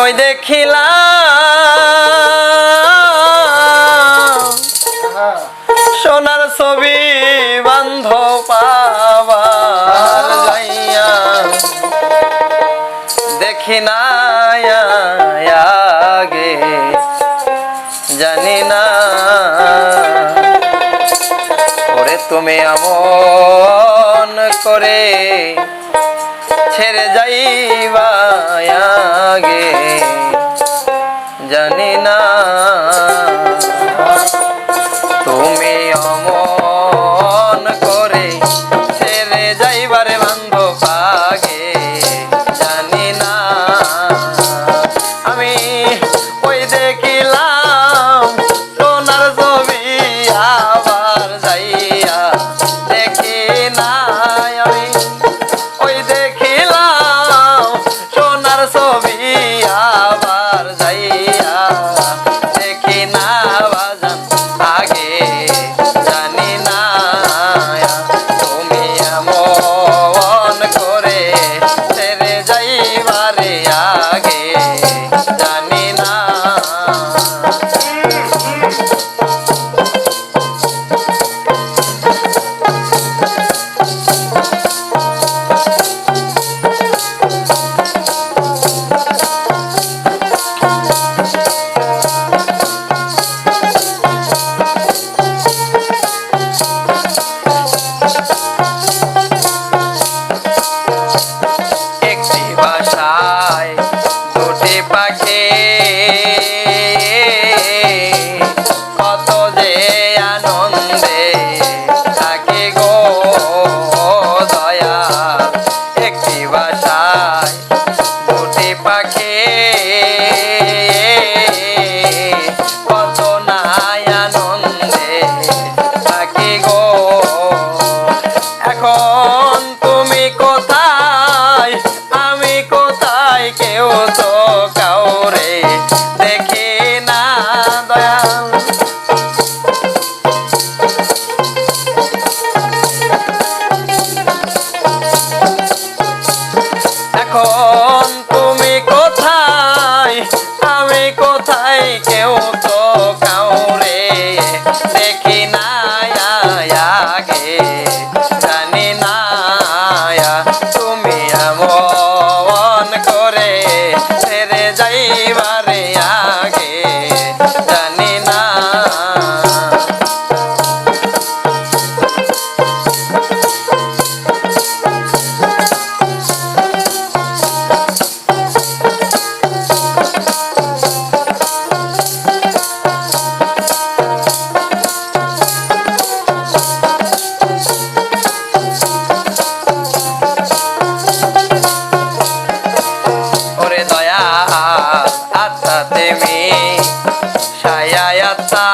ওই দেখিলা সোনার ছবি বান্ধ পাবার যাইয়া দেখি না আগে, জানি না। ওরে তুমি আমন করে ছেড়ে যাইবা আগে। জানি না তুমি অমন করে ছেড়ে যাইবারে বান্ধব আগে। জানি না আমি ওই দেখিলাম সোনার জমি আবার যাইয়া দেখি না।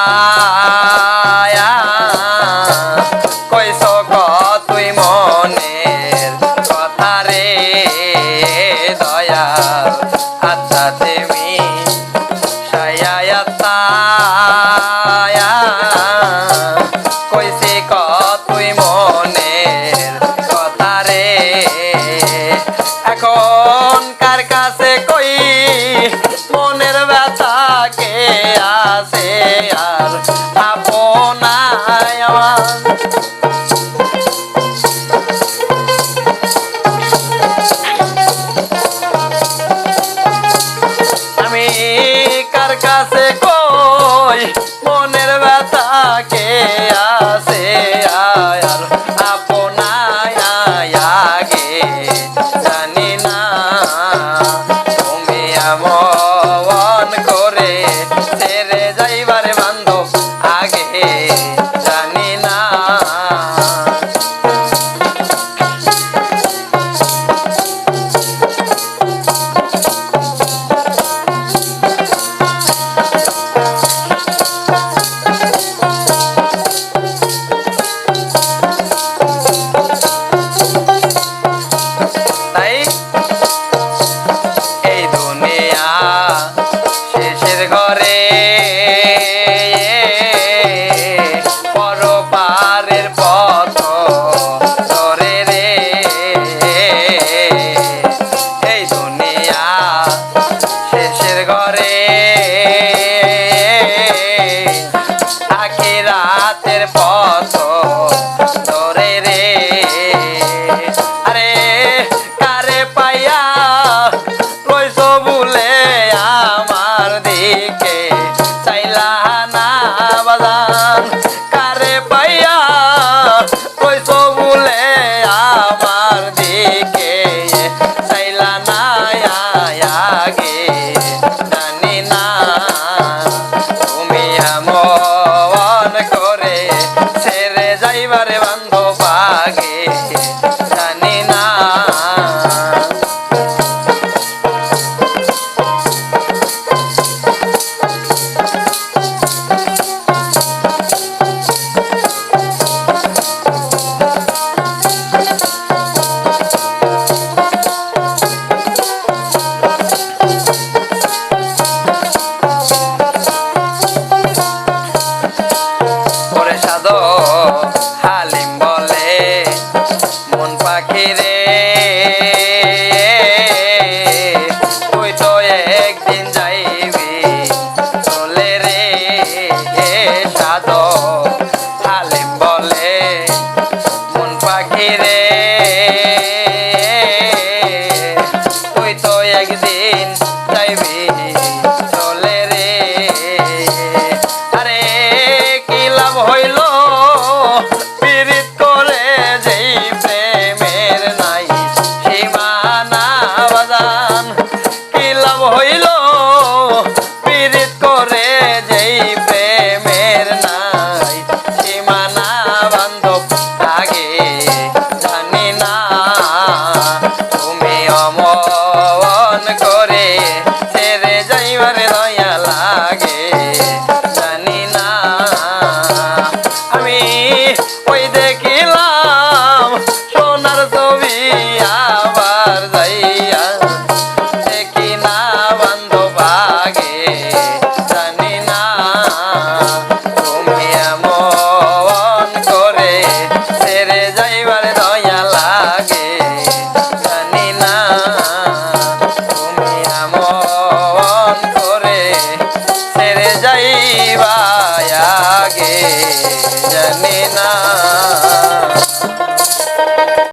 Ah! ঘরে। পরপারের পথ রে। শেষের ঘরে। Okay. একদিন